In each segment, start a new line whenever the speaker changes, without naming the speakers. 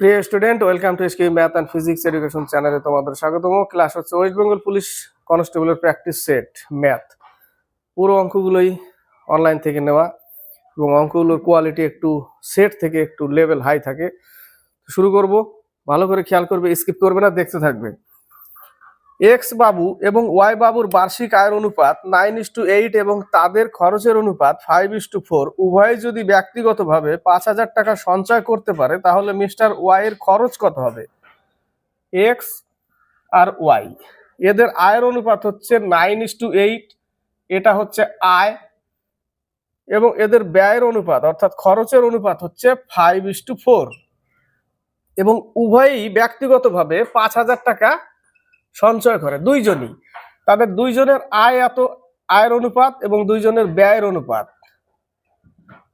প্রিয় student, welcome to SK math and physics education চ্যানেলে তোমাদের স্বাগতম। ক্লাস হচ্ছে ওয়েস্ট বেঙ্গল পুলিশ কনস্টেবলের প্র্যাকটিস সেট, ম্যাথ। পুরো অঙ্কগুলোই অনলাইন থেকে নেওয়া এবং অঙ্কগুলোর কোয়ালিটি একটু সেট থেকে একটু লেভেল হাই থাকে। শুরু করব। ভালো করে খেয়াল করবে স্কিপ করবে না, দেখতে থাকবে। এক্স বাবু এবং ওয়াই বাবুর বার্ষিক আয়ের অনুপাত নাইন ইস টু এইট এবং তাদের খরচের অনুপাত ফাইভ ইস টু ফোর উভয় যদি ব্যক্তিগতভাবে পাঁচ হাজার টাকা সঞ্চয় করতে পারে, তাহলে মিস্টার ওয়াই এর খরচ কত হবে? এক্স আর ওয়াই এদের আয়ের অনুপাত হচ্ছে নাইন ইস টু এইট এটা হচ্ছে আয় এবং এদের ব্যয়ের অনুপাত অর্থাৎ খরচের অনুপাত হচ্ছে ফাইভ ইস টু ফোর এবং উভয়ই ব্যক্তিগতভাবে পাঁচ হাজার টাকা সঞ্চয় করে দুইজনই। তাদের দুইজনের আয় এত, আয়ের অনুপাত এবং দুইজনের ব্যয়ের অনুপাত।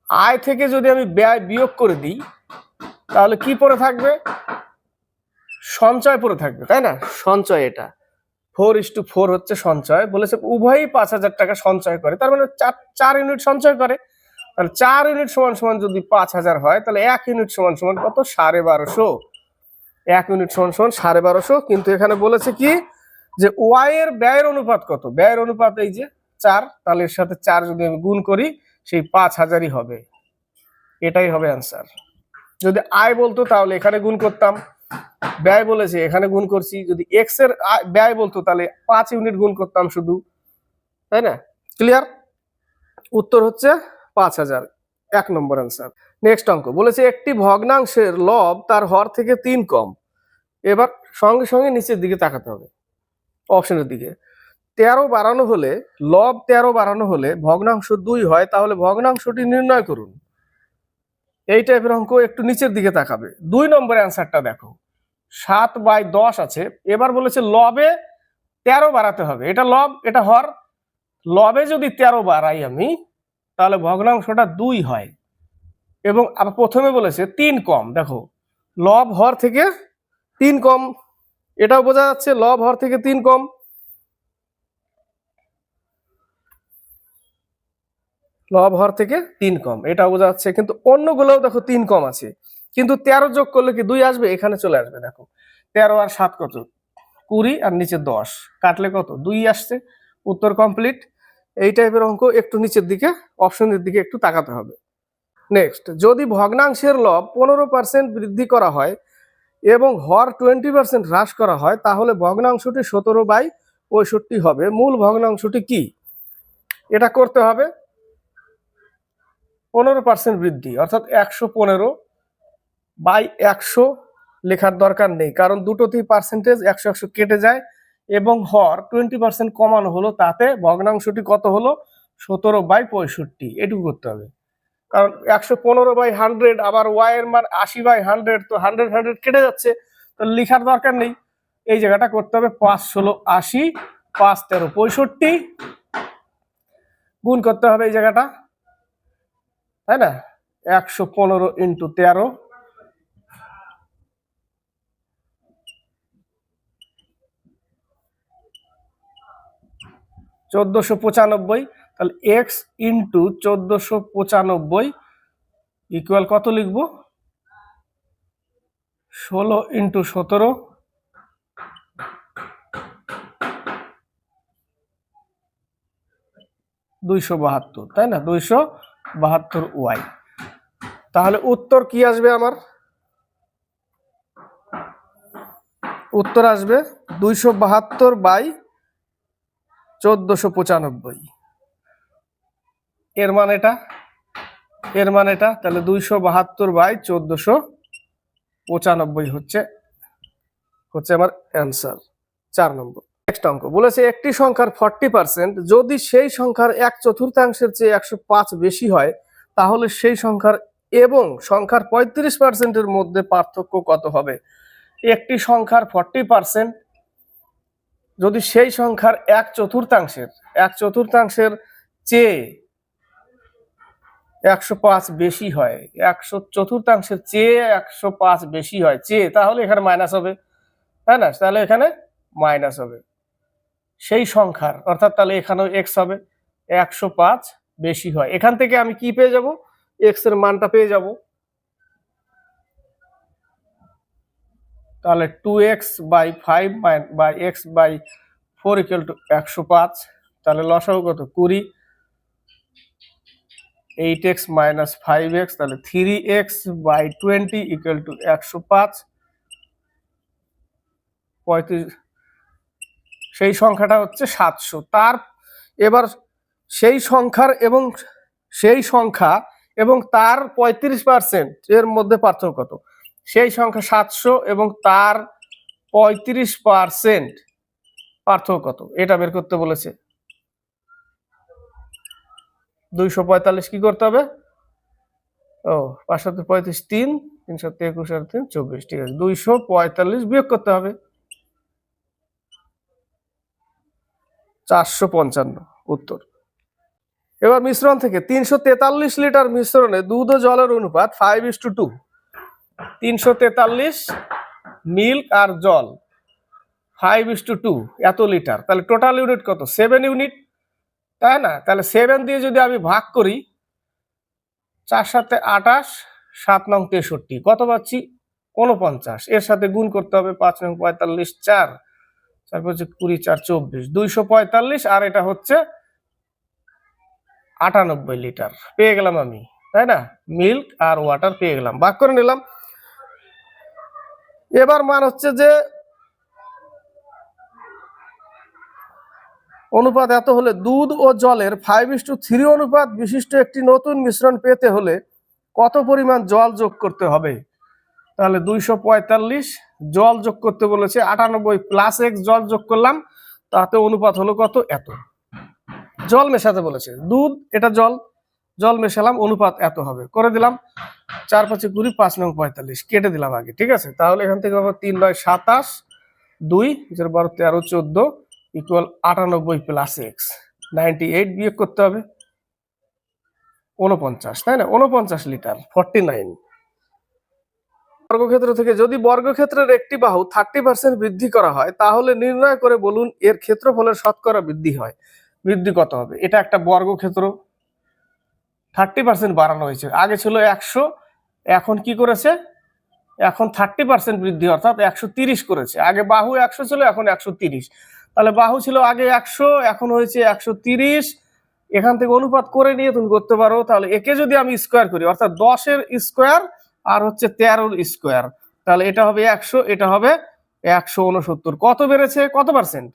আয় থেকে যদি আমি ব্যয় বিয়োগ করে দিই, তাহলে কি পড়ে থাকবে? সঞ্চয় পড়ে থাকবে, তাই না? সঞ্চয় এটা। ফোর ইস টু ফোর হচ্ছে সঞ্চয়। বলেছে উভয়ই পাঁচ হাজার টাকা সঞ্চয় করে। তার মানে চার চার ইউনিট সঞ্চয় করে। তাহলে চার ইউনিট সমান সমান যদি পাঁচ হাজার হয়, তাহলে এক ইউনিট সমান সমান কত? সাড়ে বারোশো। এক ইউনিট সমান সমান সাড়ে বারোশো। কিন্তু এখানে বলেছে কি? যে ওয়াই এর ব্যয়ের অনুপাত কত? ব্যয়ের অনুপাত এই যে চার, তাহলে এর সাথে চার যদি আমি গুণ করি, সেই পাঁচ হাজারই হবে। এটাই হবে অ্যান্সার যদি আয় বলতো, তাহলে এখানে গুণ করতাম। ব্যয় বলেছে, এখানে গুণ করছি। যদি এক্সের ব্যয় বলতো, তাহলে পাঁচ ইউনিট গুণ করতাম শুধু। তাই না? ক্লিয়ার উত্তর হচ্ছে পাঁচ হাজার। এক নম্বর অ্যান্সার নেক্সট অঙ্ক। বলেছে একটি ভগ্নাংশের লব তার হর থেকে তিন কম। এবার সঙ্গে সঙ্গে নিচের দিকে তাকাতে হবে। অপশনের দিকে। তেরো বাড়ানো হলে, লব তেরো বাড়ানো হলে ভগ্নাংশ দুই হয়, তাহলে ভগ্নাংশটি নির্ণয় করুন। এই টাইপের অঙ্ক একটু নিচের দিকে তাকাবে। দুই নম্বর অ্যান্সারটা দেখো। সাত বাই দশ আছে। এবার বলেছে লবে তেরো বাড়াতে হবে। এটা লব, এটা হর। লবে যদি তেরো বাড়াই আমি, তাহলে ভগ্নাংশটা দুই হয়। এবং প্রথমে বলেছে তিন কম, দেখো। লব হর থেকে তিন কম, এটাও বোঝা যাচ্ছে লব হর থেকে তিন কম। লব হর থেকে তিন কম, এটাও বোঝা যাচ্ছে, কিন্তু অন্যগুলোও দেখো তিন কম আছে। কিন্তু তেরো যোগ করলে কি দুই আসবে? এখানে চলে আসবে, দেখো। তেরো আর সাত কত? কুড়ি আর নিচে দশ। কাটলে কত? দুই আসছে, উত্তর কমপ্লিট এই টাইপের অঙ্ক একটু নিচের দিকে অপশনের দিকে একটু তাকাতে হবে। নেক্সট যদি ভগ্নাংশের লব পনেরো পার্সেন্ট বৃদ্ধি করা হয় এবং হর টোয়েন্টি পার্সেন্ট হ্রাস করা হয়, তাহলে ভগ্নাংশটি সতেরো বাই পঁয়ষট্টি হবে। মূল ভগ্নাংশটি কি? এটা করতে হবে। পনেরো পার্সেন্ট বৃদ্ধি, অর্থাৎ একশো পনেরো বাই একশো লেখার দরকার নেই, কারণ দুটোতেই পার্সেন্টেজ একশো একশো কেটে যায় এবং হর টোয়েন্টি পার্সেন্ট কমানো হলো, তাতে ভগ্নাংশটি কত হলো? সতেরো বাই পঁয়ষট্টি, এটুকু করতে হবে। কারণ একশো পনেরো বাই হান্ড্রেড আবার ওয়াই এর মান আশি বাই হান্ড্রেড তো হান্ড্রেড হান্ড্রেড কেটে যাচ্ছে। তো লিখার দরকার নেই। এই জায়গাটা করতে হবে পাঁচ ষোলো আশি, পাঁচ তেরো পঁয়ষট্টি। গুণ করতে হবে এই জায়গাটা। তাই না? একশো পনেরো ইন্টু তেরো। চোদ্দোশো পঁচানব্বই। তাহলে এক্স ইন্টু চোদ্দোশো পঁচানব্বই ইকুয়াল কত লিখব? ষোলো ইন্টু সতেরো দুইশো বাহাত্তর, তাই না? দুইশো বাহাত্তর ওয়াই তাহলে উত্তর কি আসবে আমার? উত্তর আসবে দুইশো বাহাত্তর বাই চোদ্দশো পঁচানব্বই। এর মান এটা এর মান এটা তাহলে দুইশো বাহাত্তর বাই চোদ্দশো পঁচানব্বই হচ্ছে হচ্ছে আমার অ্যান্সার, চার নম্বর। নেক্সট অঙ্ক, বলেছে একটি সংখ্যার ফর্টি পার্সেন্ট, যদি সেই সংখ্যার এক চতুর্থাংশের চেয়ে একশো পাঁচ বেশি হয়, তাহলে সেই সংখ্যার এবং সংখ্যার পঁয়ত্রিশ পার্সেন্টের মধ্যে পার্থক্য কত হবে? একটি সংখ্যার ফর্টি পার্সেন্ট, যদি সেই সংখ্যার এক চতুর্থাংশের এক চতুর্থাংশের চেয়ে একশো পাঁচ বেশি হয়, একশো চতুর্থাংশের চেয়ে একশো পাঁচ বেশি হয়, চেয়ে, তাহলে এখানে মাইনাস হবে, তাই না? তাহলে এখানে মাইনাস হবে। সেই সংখ্যার, অর্থাৎ তাহলে এখানেও এক্স হবে, একশো পাঁচ বেশি হয়। এখান থেকে আমি কি পেয়ে যাব? এক্সের মানটা পেয়ে যাব। তাহলে two X by five by X by four equal to একশো পাঁচ, তাহলে লসাও কত? কুড়ি। Eight X minus five X, তাহলে three X by twenty equal to একশো পাঁচ। পঁয়ত্রিশ, সেই সংখ্যাটা হচ্ছে সাতশো। তার, এবার সেই সংখ্যার এবং সেই সংখ্যা এবং তার পঁয়ত্রিশ পার্সেন্ট এর মধ্যে পার্থক্য কত? সেই সংখ্যা সাতশো এবং তার পঁয়ত্রিশ পার্সেন্ট পার্থক্য কত? এটা বের করতে বলেছে। দুইশো পঁয়তাল্লিশ কি করতে হবে? ও, পাঁচশো পঁয়ত্রিশ তিন, তিনশো একুশ আর তিন, চব্বিশ, ঠিক আছে। দুইশো পঁয়তাল্লিশ বিয়োগ করতে হবে। চারশো পঞ্চান্ন, উত্তর। এবার মিশ্রণ থেকে তিনশো তেতাল্লিশ লিটার মিশ্রণে দুধ ও জলের অনুপাত ফাইভ ইস টু টু তিনশো তেতাল্লিশ মিল্ক আর জল ফাইভ ইস টু টু এত লিটার। তাহলে টোটাল ইউনিট কত? সেভেন ইউনিট তাই না? তাহলে সেভেন দিয়ে যদি আমি ভাগ করি, চার সাথে আঠাশ, সাত নং তেষট্টি, কত পাচ্ছি? উনপঞ্চাশ এর সাথে গুণ করতে হবে পাঁচ নং পঁয়তাল্লিশ, চার। তারপর হচ্ছে কুড়ি, চার চব্বিশ। দুইশো পঁয়তাল্লিশ, আর এটা হচ্ছে আটানব্বই লিটার। পেয়ে গেলাম আমি, তাই না? মিল্ক আর ওয়াটার পেয়ে গেলাম। ভাগ করে নিলাম। এবার মান হচ্ছে যে অনুপাত এত হলে দুধ ও জলের ফাইভ ইস টু থ্রি অনুপাত বিশিষ্ট একটি নতুন মিশ্রণ পেতে হলে কত পরিমাণ জল যোগ করতে হবে? তাহলে দুইশো পঁয়তাল্লিশ জল যোগ করতে বলেছে, আটানব্বই প্লাস এক্স জল যোগ করলাম, তাতে অনুপাত হলো কত? এত। জল মেশাতে বলেছে, দুধ এটা জল জল মেশালাম, অনুপাত এত হবে। করে দিলাম, চার পাঁচে কুড়ি পাঁচ নং পঁয়তাল্লিশ, কেটে দিলাম আগে, ঠিক আছে? তাহলে এখান থেকে আবার তিন নয় সাতাশ, দুই, যেটা বারো তেরো, চোদ্দ ইকুয়াল আটানব্বই প্লাস এক্স নাইনটি এইট বিয়োগ করতে হবে। উনপঞ্চাশ তাই না? উনপঞ্চাশ লিটার ফর্টি নাইন বর্গক্ষেত্র থেকে যদি বর্গক্ষেত্রের একটি বাহু থার্টি পার্সেন্ট বৃদ্ধি করা হয়, তাহলে নির্ণয় করে বলুন এর ক্ষেত্রফলের শতকরা বৃদ্ধি হয়। বৃদ্ধি কত হবে? এটা একটা বর্গক্ষেত্র। থার্টি পার্সেন্ট বাড়ানো হয়েছে। আগে ছিল একশো, এখন কি করেছে? এখন থার্টি পার্সেন্ট বৃদ্ধি, অর্থাৎ একশো তিরিশ করেছে। আগে বাহু একশো ছিল, এখন একশো তিরিশ। তাহলে বাহু ছিল আগে একশো, এখন হয়েছে একশো তিরিশ। এখান থেকে অনুপাত করে নিয়ে তুমি করতে পারো। তাহলে একে যদি আমি স্কোয়ার করি, অর্থাৎ দশের স্কোয়ার আর হচ্ছে তেরোর স্কোয়ার তাহলে এটা হবে একশো, এটা হবে একশো উনসত্তর কত বেড়েছে? কত পার্সেন্ট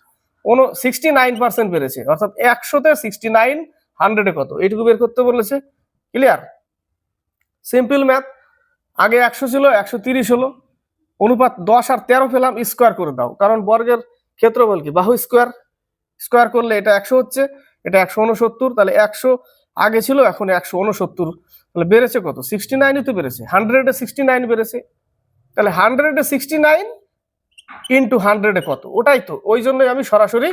উন সিক্সটি নাইন পার্সেন্ট বেড়েছে। অর্থাৎ একশোতে সিক্সটি নাইন হান্ড্রেডে কত? এইটুকু বের করতে বলেছে। ক্লিয়ার সিম্পল ম্যাথ আগে একশো ছিল, একশো তিরিশ হলো। অনুপাত দশ আর তেরো পেলাম স্কোয়ার করে দাও। কারণ বর্গের ক্ষেত্রফল কি? বাহু স্কোয়ার। স্কোয়ার করলে এটা একশো হচ্ছে, এটা একশো উনসত্তর তাহলে একশো আগে ছিল, এখন একশো উনসত্তর তাহলে বেড়েছে কত? সিক্সটি নাইনই তো বেড়েছে। হান্ড্রেডে সিক্সটি নাইন বেড়েছে। তাহলে হান্ড্রেডে সিক্সটি নাইন ইন্টু হান্ড্রেডে কত? ওটাই তো। ওই জন্যই আমি সরাসরি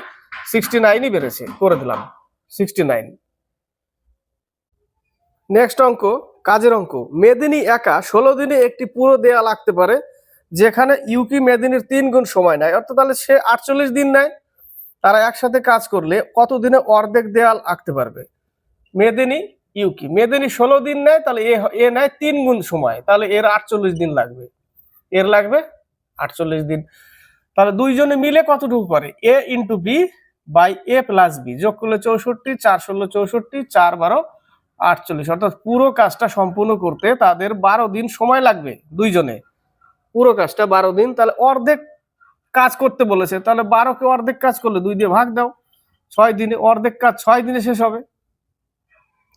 সিক্সটি নাইনই বেড়েছে, করে দিলাম। সিক্সটি নাইন নেক্সট অঙ্ক, কাজের অঙ্ক। মেদিনী একা ষোলো দিনে একটি পুরো দেয়া লাগতে পারে যেখানে ইউকি মেদিনীর তিন গুণ সময় নেয়। অর্থাৎ তাহলে সে আটচল্লিশ দিন নেয়। তারা একসাথে কাজ করলে কত দিনে অর্ধেক দেয়াল আঁকতে পারবে? মেদিনী ইউকি মেদিনী ষোলো দিন নেয়, তাহলে এ এ নেয় তিন গুণ সময়। তাহলে এর আটচল্লিশ দিন লাগবে। এর লাগবে আটচল্লিশ দিন। তাহলে দুইজনে মিলে কতটুকু করে A into B by A plus B যোগ করলে চৌষট্টি, চার ষোলো, চৌষট্টি, চার বারো, আটচল্লিশ। অর্থাৎ পুরো কাজটা সম্পূর্ণ করতে তাদের বারো দিন সময় লাগবে দুইজনে। পুরো কাজটা বারো দিন, তাহলে অর্ধেক কাজ করতে বলেছে। তাহলে বারোকে অর্ধেক কাজ করলে দুই দিয়ে ভাগ দাও। ছয় দিনে, অর্ধেক কাজ ছয় দিনে শেষ হবে।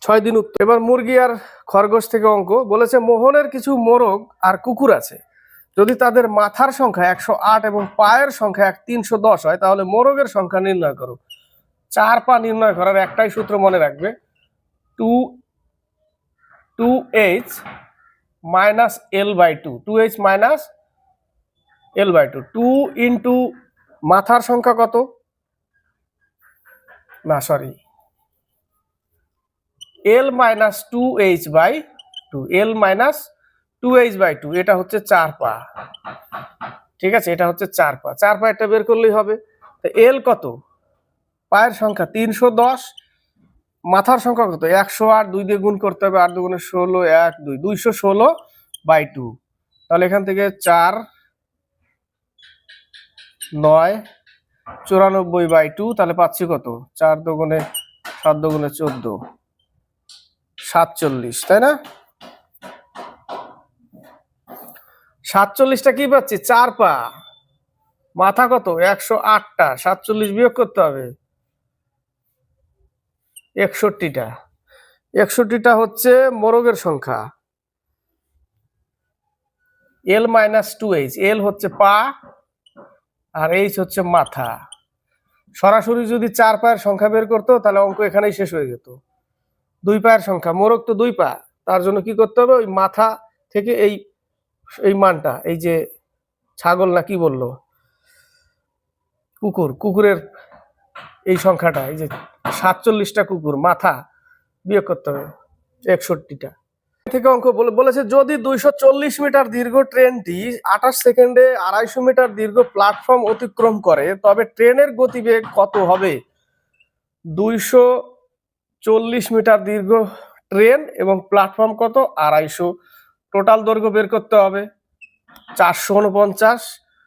ছয় দিন উত্তর এবার মুরগি আর খরগোশ থেকে অঙ্ক। বলেছে, মোহনের কিছু মোরগ আর কুকুর আছে। যদি তাদের মাথার সংখ্যা একশো আট এবং পায়ের সংখ্যা এক তিনশো দশ হয়, তাহলে মোরগের সংখ্যা নির্ণয় করো। চার পা নির্ণয় করার একটাই সূত্র মনে রাখবে। Two two H minus L by two two H minus L by two two into মাথার সংখ্যা কত? না sorry L minus two H by two L minus two H by two এটা হচ্ছে চার পা। ঠিক আছে? এটা হচ্ছে চার পা। চার পা একটা বের করলেই হবে। তো এল কত? পায়ের সংখ্যা তিনশো দশ মাথার সংখ্যা কত? একশো আট দুই দিয়ে গুণ করতে হবে, আট দুগুণে ষোলো, এক, দুই, দুইশো ষোলো বাই টু। তাহলে এখান থেকে চার, নয়, চুরানব্বই বাই টু, তাহলে পাচ্ছি কত? চার দোগুণে, সাত দোগুণে চোদ্দ, সাতচল্লিশ, তাই না? সাতচল্লিশটা কি পাচ্ছি? চার পা। মাথা কত? একশো আটটা, সাতচল্লিশ বিয়োগ করতে হবে। একষট্টিটা। একষট্টিটা হচ্ছে মোরগের সংখ্যা। L minus two H L হচ্ছে পা আর এইচ হচ্ছে মাথা। সরাসরি যদি চার পায়ের সংখ্যা বের করতো, তাহলে অঙ্ক এখানেই শেষ হয়ে যেত। দুই পায়ের সংখ্যা, মোরগ তো দুই পা, তার জন্য কি করতে হবে? ওই মাথা থেকে এই এই মানটা, এই যে ছাগল না কি বলল? কুকুর, কুকুরের এই সংখ্যাটা, এই যে সাতচল্লিশটা কুকুর, মাথা বিয়োগ করতে হবে, একষট্টিটা। থেকে অঙ্ক বলে, বলেছে যদি দুইশো চল্লিশ মিটার দীর্ঘ ট্রেনটি আঠাশ সেকেন্ডে আড়াইশো মিটার দীর্ঘ প্ল্যাটফর্ম অতিক্রম করে, তবে ট্রেনের গতিবেগ কত হবে? দুইশো চল্লিশ মিটার দীর্ঘ ট্রেন এবং প্ল্যাটফর্ম কত? আড়াইশো। টোটাল দৈর্ঘ্য বের করতে হবে, চারশো উনপঞ্চাশ।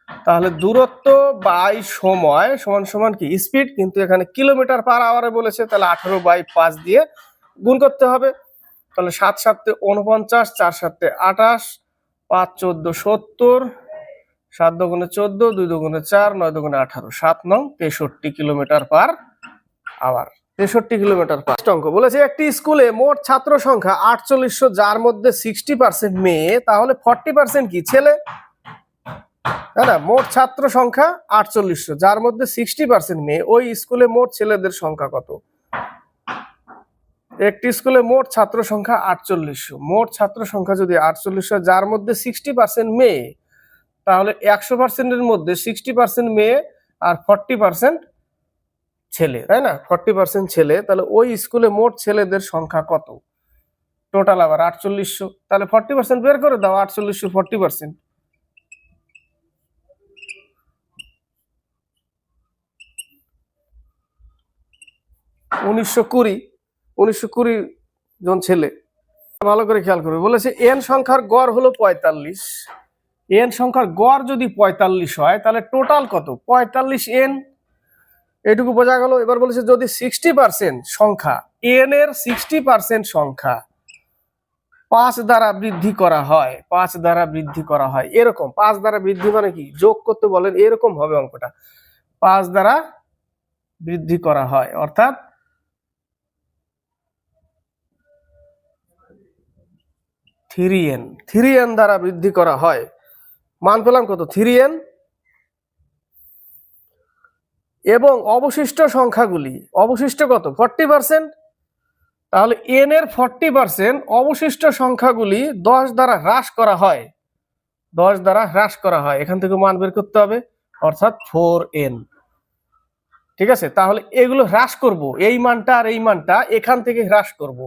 তাহলে দূরত্ব বাই সময় সমান সমান কি? স্পিড, কিন্তু এখানে কিলোমিটার পার আওয়ারে বলেছে, তাহলে আঠারো বাই পাঁচ দিয়ে গুণ করতে হবে। তাহলে সাত সাতে উনপঞ্চাশ চার সাতে আঠাশ, পাঁচ চোদ্দ সত্তর, সাত দুগুণে চোদ্দ, দুই দুগুণে চার, নয় দুগুণে আঠারো, সাত নং তেষট্টি কিলোমিটার পার আওয়ার তেষট্টি কিলোমিটার পার। অঙ্ক বলেছে, একটি স্কুলে মোট ছাত্র সংখ্যা আটচল্লিশশো, যার মধ্যে সিক্সটি পার্সেন্ট মেয়ে, তাহলে ফর্টি পার্সেন্ট কি? ছেলে না মোট ছাত্র সংখ্যা আটচল্লিশশো, যার মধ্যে সিক্সটি পার্সেন্ট মেয়ে। ওই স্কুলে মোট ছেলেদের সংখ্যা কত? একটি স্কুলে মোট ছাত্র সংখ্যা আটচল্লিশশো। মোট ছাত্র সংখ্যা যদি আটচল্লিশশো যার মধ্যে সিক্সটি পার্সেন্ট মেয়ে, তাহলে একশো পার্সেন্টের মধ্যে সিক্সটি পার্সেন্ট মেয়ে আর ফর্টি পার্সেন্ট ছেলে, তাই না? ফর্টি পার্সেন্ট ছেলে, তাহলে ওই স্কুলে মোট ছেলেদের সংখ্যা কত? টোটাল আবার আটচল্লিশশো। তাহলে ফর্টি পার্সেন্ট বের করে দাও, আটচল্লিশশো ফর্টি পার্সেন্ট উনিশশো কুড়ি উনিশশো কুড়ি জন ছেলে। ভালো করে খেয়াল করবে। বলেছে, এন সংখ্যার গড় হলো পঁয়তাল্লিশ। এন সংখ্যার গড় যদি পঁয়তাল্লিশ হয়, তাহলে টোটাল কত? পঁয়তাল্লিশ এন। এটুকু বোঝা গেল। এবার বলেছে, যদি সিক্সটি পার্সেন্ট সংখ্যা, এন এর সিক্সটি পার্সেন্ট সংখ্যা পাঁচ দ্বারা বৃদ্ধি করা হয়, পাঁচ দ্বারা বৃদ্ধি করা হয়, এরকম। পাঁচ দ্বারা বৃদ্ধি মানে কি? যোগ করতে বলেন, এরকম হবে অঙ্কটা। পাঁচ দ্বারা বৃদ্ধি করা হয়, অর্থাৎ থ্রি এন থ্রি এন দ্বারা বৃদ্ধি করা হয়। মান পেলাম কত? থ্রি এন এবং অবশিষ্ট সংখ্যাগুলি, অবশিষ্ট কত? Forty percent. তাহলে এন এর ফর্টি পার্সেন্ট অবশিষ্ট সংখ্যাগুলি দশ দ্বারা হ্রাস করা হয়। দশ দ্বারা হ্রাস করা হয়। এখান থেকে মান বের করতে হবে, অর্থাৎ ফোর এন ঠিক আছে? তাহলে এগুলো হ্রাস করব। এই মানটা আর এই মানটা এখান থেকে হ্রাস করব।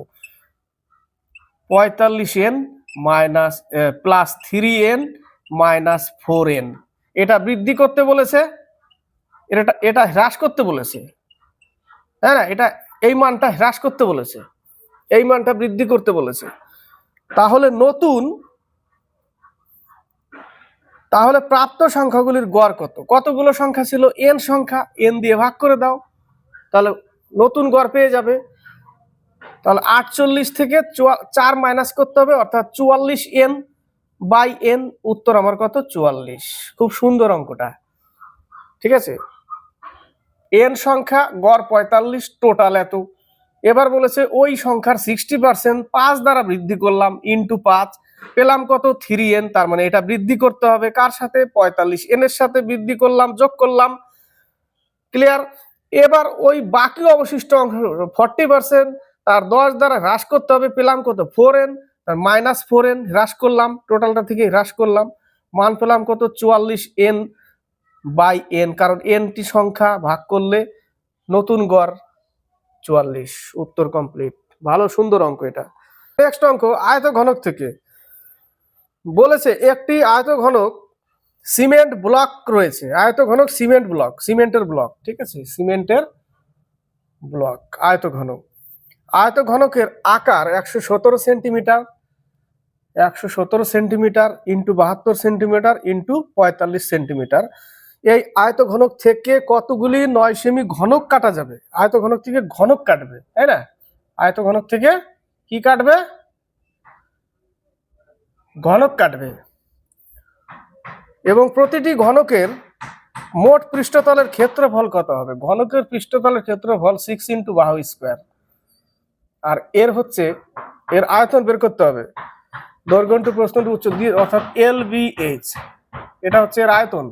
পঁয়তাল্লিশ N minus plus three N minus four N এটা বৃদ্ধি করতে বলেছে, এটা এটা হ্রাস করতে বলেছে। হ্যাঁ না, এটা, এই মানটা হ্রাস করতে বলেছে, এই মানটা বৃদ্ধি করতে বলেছে। তাহলে নতুন, তাহলে প্রাপ্ত সংখ্যাগুলির গড় কত? কতগুলো সংখ্যা ছিল? এন সংখ্যা এন দিয়ে ভাগ করে দাও। তাহলে নতুন গড় পেয়ে যাবে। তাহলে আটচল্লিশ থেকে চার মাইনাস করতে হবে, অর্থাৎ চুয়াল্লিশ এন বাই এন উত্তর আমার কত? চুয়াল্লিশ। খুব সুন্দর অঙ্কটা। ঠিক আছে? এন সংখ্যা, গড় পঁয়তাল্লিশ টোটাল এত। এবার বলেছে ওই সংখ্যার সিক্সটি পার্সেন্ট পাঁচ দ্বারা বৃদ্ধি করলাম ইন্টু পাঁচ। পেলাম কত? থ্রি এন তার মানে এটা বৃদ্ধি করতে হবে। কার সাথে? পঁয়তাল্লিশ এন এর সাথে বৃদ্ধি করলাম, যোগ করলাম। ক্লিয়ার এবার ওই বাকি অবশিষ্ট অংশ ফর্টি পার্সেন্ট তার দশ দ্বারা হ্রাস করতে হবে, পেলাম কত? ফোর এন তার মাইনাস ফোর এন হ্রাস করলাম টোটালটা থেকে হ্রাস করলাম। মান পেলাম কত? চুয়াল্লিশ এন বাই এন কারণ এনটি সংখ্যা ভাগ করলে নতুন গড় চুয়াল্লিশ, উত্তর কমপ্লিট ভালো, সুন্দর অঙ্ক এটা। নেক্সট অঙ্ক আয়ত ঘনক থেকে। বলেছে, একটি আয়ত ঘনক সিমেন্ট ব্লক রয়েছে। আয়ত ঘনক সিমেন্ট ব্লক সিমেন্টের ব্লক ঠিক আছে? সিমেন্টের ব্লক আয়ত ঘনক আয়ত ঘনকের আকার একশো সতেরো সেন্টিমিটার, একশো সতেরো সেন্টিমিটার ইন্টু বাহাত্তর সেন্টিমিটার ইন্টু পঁয়তাল্লিশ সেন্টিমিটার। এই আয়ত ঘনক থেকে কতগুলি নয় সেমি ঘনক কাটা যাবে? আয়ত ঘনক থেকে ঘনক কাটবে, তাই না? আয়ত ঘনক থেকে কি কাটবে? ঘনক কাটবে। এবং প্রতিটি ঘনকের মোট পৃষ্ঠতলের ক্ষেত্রফল কত হবে? ঘনকের পৃষ্ঠতলের ক্ষেত্রফল সিক্স ইন্টু বাহু স্কোয়ার আর এর হচ্ছে, এর আয়তন বের করতে হবে। দৈর্ঘ্য ইন্টু প্রশ্ন উচ্চ দিয়ে, অর্থাৎ এল বি এইচ। এটা হচ্ছে এর আয়তন।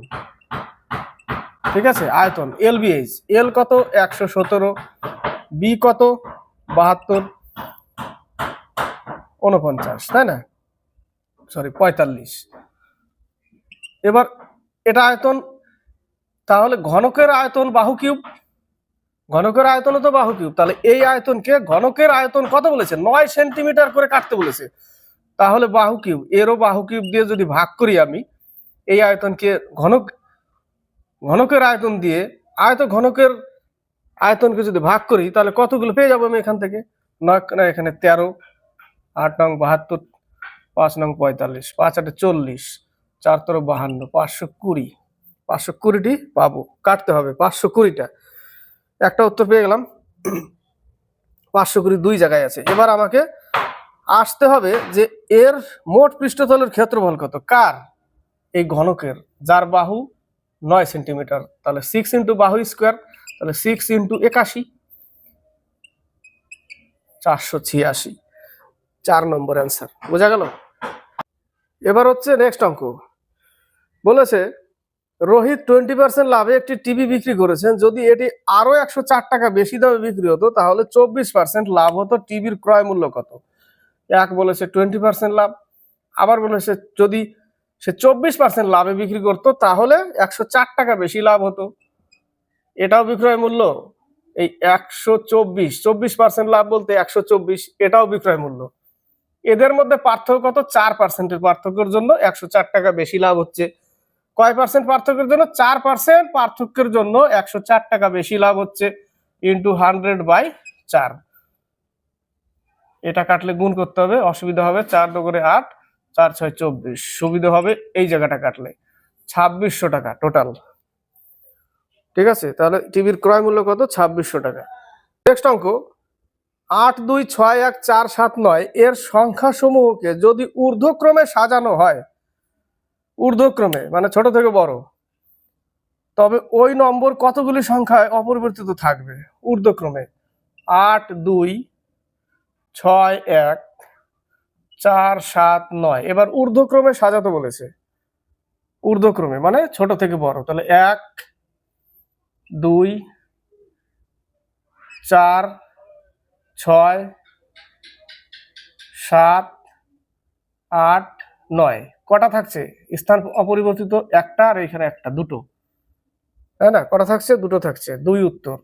ঠিক আছে? আয়তন, এল বি এইচ। এল কত? একশো সতেরো। বি কত? বাহাত্তর। উনপঞ্চাশ তাই না? সরি, পঁয়তাল্লিশ। এবার এটা আয়তন, তাহলে ঘনকের আয়তন বাহু কিউব ঘনকের আয়তন তো বাহু কিউব। তাহলে এই আয়তনকে ঘনকের আয়তন কত বলেছে? নয় সেন্টিমিটার করে কাটতে বলেছে। তাহলে বাহু কিউব, এরও বাহু কিউব দিয়ে যদি ভাগ করি আমি, এই আয়তনকে ঘনক, ঘনকের আয়তন দিয়ে আয়ত ঘনকের আয়তনকে যদি ভাগ করি, তাহলে কতগুলো পেয়ে যাব আমি এখান থেকে? নয়, না, এখানে তেরো, আট নং বাহাত্তর, পাঁচ নং পঁয়তাল্লিশ, পাঁচ আটে চল্লিশ, চার তেরো বাহান্ন, পাঁচশো কুড়ি, পাঁচশো কুড়িটি পাবো, কাটতে হবে, পাঁচশো কুড়িটা। একটা উত্তর পেয়ে গেলাম। পাঁচশো কুড়ি দুই জায়গায় আছে। এবার আমাকে আসতে হবে যে এর মোট পৃষ্ঠতলের ক্ষেত্রফল কত? কার? এই ঘনকের, যার বাহু নয় সেন্টিমিটার। তাহলে সিক্স ইন্টু বাহু স্কোয়ার তাহলে সিক্স ইন্টু একাশি। চারশো ছিয়াশি। চার নম্বর অ্যান্সার বোঝা গেল? এবার হচ্ছে নেক্সট অঙ্ক। বলেছে রোহিত টোয়েন্টি পার্সেন্ট লাভে একটি টিভি বিক্রি করেছেন। যদি এটি আরও একশো চার টাকা বেশি দামে বিক্রি হতো, তাহলে চব্বিশ পার্সেন্ট লাভ হতো টিভির ক্রয় মূল্য কত? এক বলেছে টোয়েন্টি পার্সেন্ট লাভ, আবার বলেছে যদি সে চব্বিশ পার্সেন্ট লাভে বিক্রি করতো, তাহলে একশো চার টাকা বেশি লাভ হতো। এটাও বিক্রয় মূল্য? এই একশো চব্বিশ চব্বিশ পার্সেন্ট লাভ বলতে একশো চব্বিশ, এটাও বিক্রয় মূল্য। এদের মধ্যে পার্থক্য কত? চার পার্সেন্টের পার্থক্যের জন্য একশো চার টাকা বেশি লাভ হচ্ছে। কয় পার্সেন্ট পার্থক্যের জন্য? চার পার্সেন্ট পার্থক্যের জন্য একশো চার টাকা বেশি লাভ হচ্ছে ইন্টু হান্ড্রেড বাই চার। এটা কাটলে গুণ করতে হবে, অসুবিধা হবে চার করে আট, চার ছয় চব্বিশ। সুবিধা হবে এই জায়গাটা কাটলে। ছাব্বিশশো টাকা টোটাল ঠিক আছে? তাহলে টিভির ক্রয় মূল্য কত? ছাব্বিশশো টাকা। নেক্সট অঙ্ক। আট দুই ছয় এক চার সাত নয়, এর সংখ্যা সমূহকে যদি ঊর্ধ্বক্রমে সাজানো হয় ঊর্ধ্বক্রমে মানে ছোট থেকে বড়। তবে ওই নম্বর কতগুলি সংখ্যায় অপরিবর্তিত থাকবে? ঊর্ধ্বক্রমে আট, দুই, ছয়, এক, চার, সাত, নয়। এবার ঊর্ধ্বক্রমে সাজাতে বলেছে। ঊর্ধ্বক্রমে মানে ছোট থেকে বড়। তাহলে এক, দুই, চার, ছয়, সাত, আট, নয়। কটা থাকছে? স্থান অপরিবর্তিত একটা আর এখানে একটা, দুটো। তাই না? কটা থাকছে? দুটো থাকছে। দুই উত্তর।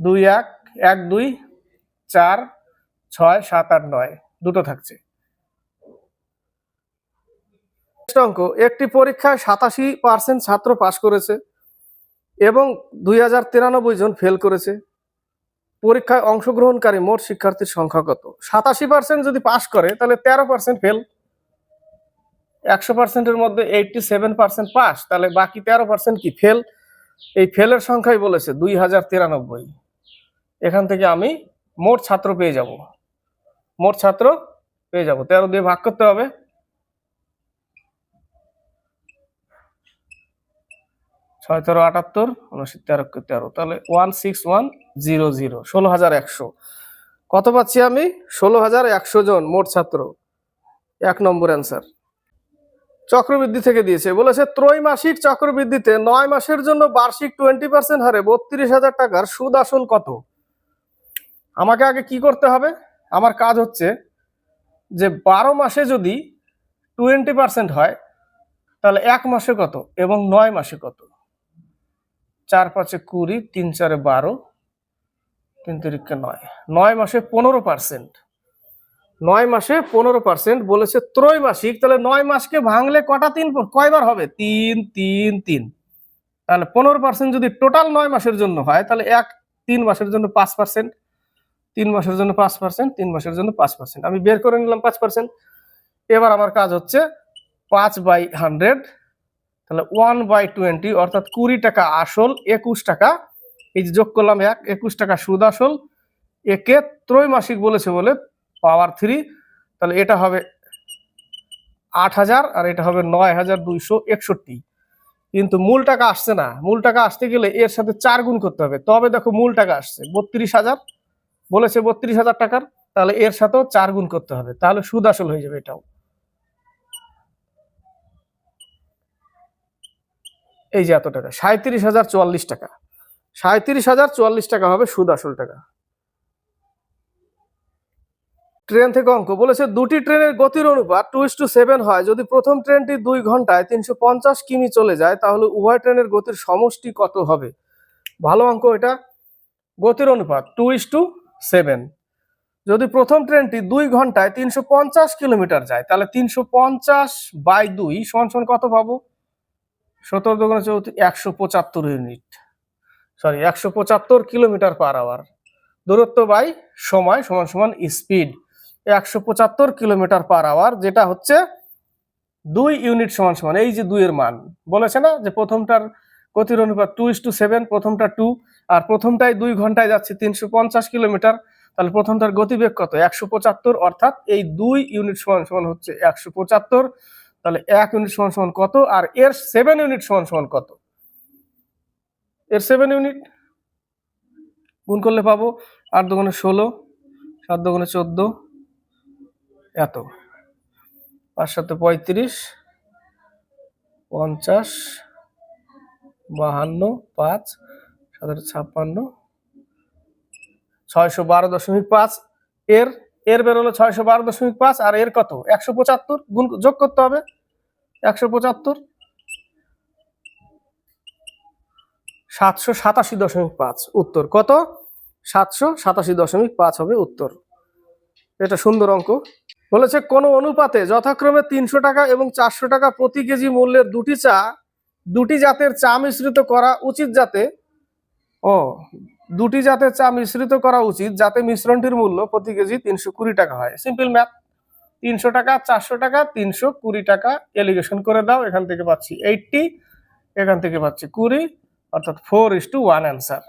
দুই এক এক, দুই, চার, ছয়, সাত, আট, নয়, দুটো থাকছে। অঙ্ক, একটি পরীক্ষায় সাতাশি পার্সেন্ট ছাত্র পাশ করেছে এবং দুই হাজার তিরানব্বই জন ফেল করেছে। পরীক্ষায় অংশগ্রহণকারী মোট শিক্ষার্থীর সংখ্যা কত? সাতাশি পার্সেন্ট যদি পাশ করে, তাহলে তেরো পার্সেন্ট ফেল একশো পার্সেন্টের মধ্যে এইটটি সেভেন পার্সেন্ট পাস তাহলে বাকি তেরো পার্সেন্ট কি? ফেল এই ফেলের সংখ্যাই বলেছে দুই হাজার তিরানব্বই। এখান থেকে আমি মোট ছাত্র পেয়ে যাব। মোট ছাত্র পেয়ে যাব। তেরো দিয়ে ভাগ করতে হবে। ছয় তেরো আটাত্তর, উনআশি তেরো তেরো। তাহলে one six one zero zero ষোলো হাজার একশো। কত পাচ্ছি আমি? ষোলো হাজার একশো জন মোট ছাত্র। এক নম্বর অ্যান্সার চক্রবৃদ্ধি থেকে দিয়েছে। বলেছে, ত্রৈমাসিক চক্রবৃদ্ধিতে নয় মাসের জন্য বার্ষিক টোয়েন্টি পার্সেন্ট হারে বত্রিশ হাজার টাকার সুদ আসল কত? আমাকে আগে কি করতে হবে? আমার কাজ হচ্ছে যে বারো মাসে যদি টোয়েন্টি পার্সেন্ট হয়, তাহলে এক মাসে কত এবং নয় মাসে কত? চার পাঁচে কুড়ি, তিন চারে বারো, তিন তিরিখে নয়। নয় মাসে পনেরো পার্সেন্ট নয় মাসে পনেরো পার্সেন্ট বলেছে ত্রৈমাসিক, তাহলে নয় মাসকে ভাঙলে কটা তিন, কয়বার হবে? তিন তিন তিন। তাহলে পনেরো পার্সেন্ট যদি টোটাল নয় মাসের জন্য হয়, তাহলে এক, তিন মাসের জন্য পাঁচ পার্সেন্ট, তিন মাসের জন্য পাঁচ পার্সেন্ট, তিন মাসের জন্য পাঁচ পার্সেন্ট। আমি বের করে নিলাম পাঁচ পার্সেন্ট। এবার আমার কাজ হচ্ছে পাঁচ বাই হান্ড্রেড, তাহলে ওয়ান বাই টোয়েন্টি, অর্থাৎ কুড়ি টাকা আসল, একুশ টাকা। এই যে যোগ করলাম এক, একুশ টাকা সুদ আসল। একে ত্রৈমাসিক বলেছে বলে পাওয়ার থ্রি, তাহলে এটা হবে আট হাজার আর এটা হবে নয় হাজার দুইশো একষট্টি। কিন্তু মূল টাকা আসছে না। মূল টাকা আসতে গেলে এর সাথে চার গুণ করতে হবে। তবে দেখো মূল টাকা আসছে, বত্রিশ হাজার। বলেছে বত্রিশ হাজার টাকার, তাহলে এর সাথেও চার গুণ করতে হবে। তাহলে সুদ আসল হয়ে যাবে এটাও। এই যে এত টাকা সাঁত্রিশ হাজার চুয়াল্লিশ টাকা। সাঁত্রিশ হাজার চুয়াল্লিশ টাকা হবে সুদ আসল টাকা। ট্রেন থেকে অঙ্ক বলেছে দুটি ট্রেনের গতির অনুপাত টু ইস টু সেভেন হয়। যদি প্রথম ট্রেনটি দুই ঘন্টায় তিনশো পঞ্চাশ কিমি চলে যায়, তাহলে উভয় ট্রেনের গতির সমষ্টি কত হবে? ভালো অঙ্ক এটা। গতির অনুপাত টু ইস টু সেভেন যদি প্রথম ট্রেনটি দুই ঘন্টায় তিনশো পঞ্চাশ কিলোমিটার যায়, তাহলে তিনশো পঞ্চাশ বাই দুই সমান কত পাবো? সতেরো দোকানে চৌত্রিশ, একশো পঁচাত্তর ইউনিট সরি একশো পঁচাত্তর কিলোমিটার পার আওয়ার দূরত্ব বাই সময় সমান সমান স্পিড একশো পঁচাত্তর কিলোমিটার পার আওয়ার যেটা হচ্ছে দুই ইউনিট সমান সমান, এই যে দুইয়ের মান। বলেছে না যে প্রথমটার গতির অনুপাত টু ইস টু সেভেন প্রথমটা টু আর প্রথমটায় দুই ঘন্টায় যাচ্ছে তিনশো পঞ্চাশ কিলোমিটার। তাহলে প্রথমটার গতিবেগ কত? একশো পঁচাত্তর, অর্থাৎ এই দুই ইউনিট সমান সমান হচ্ছে একশো পঁচাত্তর। তাহলে এক ইউনিট সমান সমান কত? আর এর সেভেন ইউনিট সমান সমান কত? এর সেভেন ইউনিট গুণ করলে পাবো আট দোকানে ষোলো, সাত দোকানে চোদ্দ এত? পাঁচ সাথে পঁয়ত্রিশ, পঞ্চাশ, বাহান্ন, পাঁচ সাতাশ ছাপ্পান্ন, ছয়শো বারো দশমিক পাঁচ। এর এর বেরোলো ছয়শো বারো দশমিক পাঁচ, আর এর কত? একশো পঁচাত্তর? গুণ, যোগ করতে হবে। একশো পঁচাত্তর। সাতশো সাতাশি দশমিক পাঁচ, উত্তর কত? সাতশো সাতাশি দশমিক পাঁচ হবে উত্তর। এটা সুন্দর অঙ্ক। বলেছে, কোন অনুপাতে যথাক্রমে তিনশো টাকা এবং চারশো টাকা প্রতি কেজি মূল্যের দুটি চা, দুটি জাতের চা মিশ্রিত করা উচিত যাতে ও, দুটি জাতের চা মিশ্রিত করা উচিত যাতে মিশ্রণটির মূল্য প্রতি কেজি তিনশো কুড়ি টাকা হয়। Simple math. তিনশো টাকা, চারশো টাকা, তিনশো কুড়ি টাকা এলিগেশন করে দাও, এখান থেকে পাচ্ছি এইটটি, এখান থেকে পাচ্ছি কুড়ি, অর্থাৎ four is to one answer.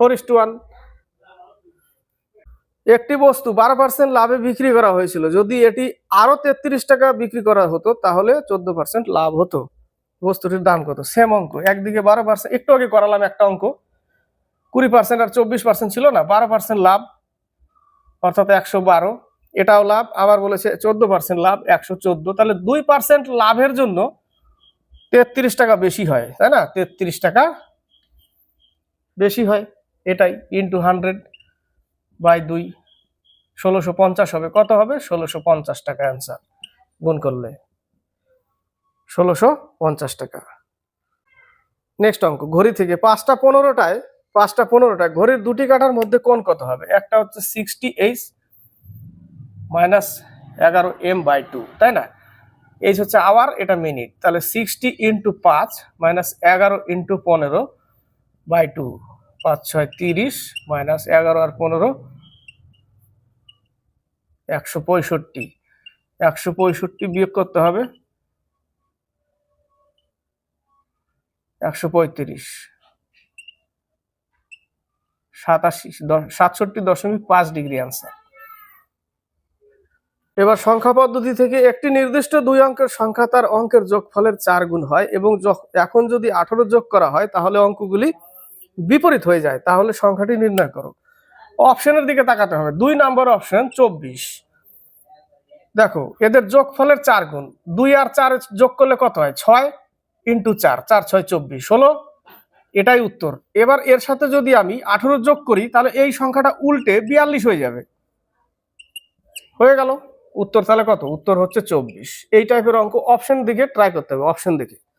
Four is to one. একটি বস্তু বারো পার্সেন্ট লাভে বিক্রি করা হয়েছিল। যদি এটি আরও তেত্রিশ টাকা বিক্রি করা হতো, তাহলে চোদ্দ পার্সেন্ট লাভ হতো। বস্তুটির দাম কত? সেম অঙ্ক। একদিকে বারো পার্সেন্ট একটু আগে করালাম একটা অঙ্ক। কুড়ি পার্সেন্ট আর চব্বিশ পার্সেন্ট ছিল না, বারো পার্সেন্ট লাভ, অর্থাৎ একশো বারো। এটাও লাভ, আবার বলেছে চোদ্দ পার্সেন্ট লাভ, একশো চোদ্দ। তাহলে দুই পার্সেন্ট লাভের জন্য তেত্রিশ টাকা বেশি হয়, তাই না? তেত্রিশ টাকা বেশি হয়, এটাই ইন্টু হান্ড্রেড বাই দুই, ষোলোশো পঞ্চাশ হবে। কত হবে? ষোলোশো পঞ্চাশ টাকা অ্যান্সার গুণ করলে। ষোলোশো পঞ্চাশ টাকা। নেক্সট অঙ্ক। ঘড়ি থেকে পাঁচটা পনেরোটায় পাঁচটা পনেরোটায় ঘড়ির দুটি কাঠার মধ্যে কোন কত হবে? একটা হচ্ছে সিক্সটি এইচ মাইনাস এগারো এম বাই টু তাই না? এইচ হচ্ছে আওয়ার এটা মিনিট তাহলে সিক্সটি ইন্টু পাঁচ মাইনাস এগারো ইন্টু পনেরো বাই টু পাঁচ, ছয়, তিরিশ মাইনাস এগারো আর পনেরো একশো পঁয়ষট্টি। একশো পঁয়ষট্টি বিয়োগ করতে হবে একশো পঁয়ত্রিশ। সাতাশি দ- সাতষট্টি দশমিক পাঁচ ডিগ্রি আনসার এবার সংখ্যা পদ্ধতি থেকে একটি নির্দিষ্ট দুই অঙ্কের সংখ্যা তার অঙ্কের যোগফলের চার গুণ হয় এবং এখন যদি আঠারো যোগ করা হয় তাহলে অঙ্কগুলি বিপরীত হয়ে যায়, তাহলে সংখ্যাটি নির্ণয় করো। অপশনের দিকে তাকাতে হবে। দুই নম্বর অপশন চব্বিশ। দেখো, এদের যোগফলের চার গুণ। দুই আর চার যোগ করলে কত হয়? ছয় ইন্টু চার চার, ছয়, চব্বিশ। হলো, এটাই উত্তর। এবার এর সাথে যদি আমি আঠেরো যোগ করি, তাহলে এই সংখ্যাটা উল্টে বিয়াল্লিশ হয়ে যাবে। হয়ে গেল। উত্তর তাহলে কত? উত্তর হচ্ছে চব্বিশ। এই টাইপের অঙ্ক অপশন দিকে ট্রাই করতে হবে, অপশন দিকে।